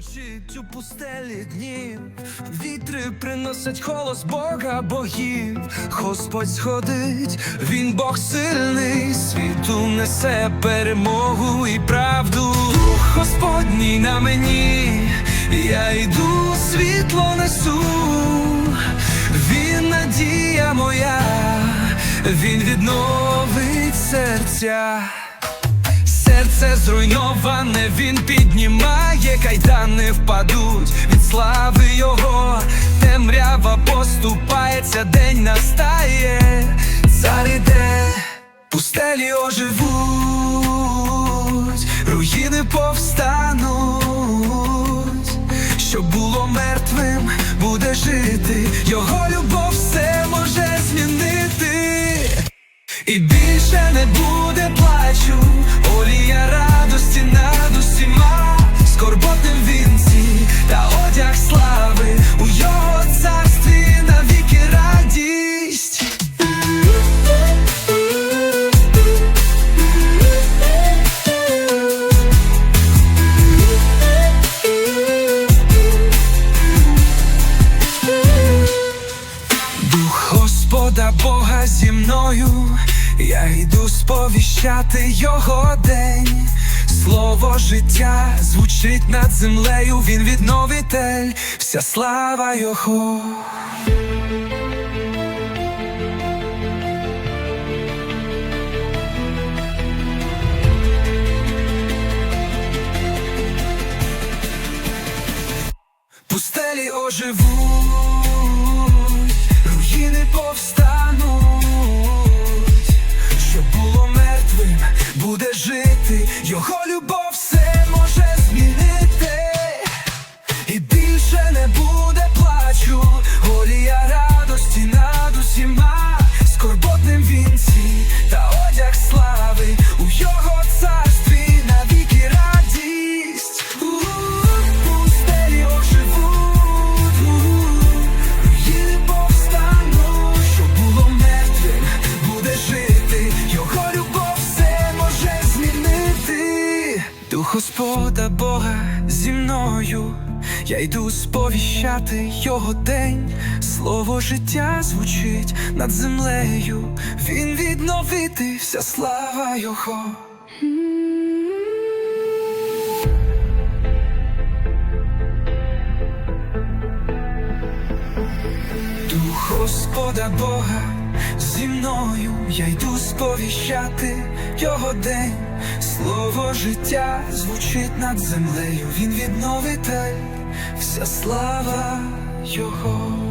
звучить у пустелі днів, вітри приносять голос Бога богів, Господь сходить, він Бог сильний, світу несе перемогу і правду. Дух Господній на мені, я йду, світло несу, він надія моя, він відновить серця. Серце зруйноване, він піднімає, кайдани впадуть від слави його, темрява поступається, день настає, цар пустелі оживуть, руїни повстануть, що було мертвим, буде жити, його любов все може змінити. І більше не буде плачу, олія радості над усіма, скорботи в вінці та одяг слави. У його царстві навіки радість. Дух Господа Бога зі мною, я йду сповіщати його день. Слово життя звучить над землею, він відновитель, вся слава його. Пустелі оживуть, руїни повстануть, його любов Дух Господа Бога зі мною, я йду сповіщати його день, слово життя звучить над землею, він відновити вся слава його. Дух Господа Бога мною, я йду сповіщати його день, слово життя звучить над землею, він відновитель, вся слава Його.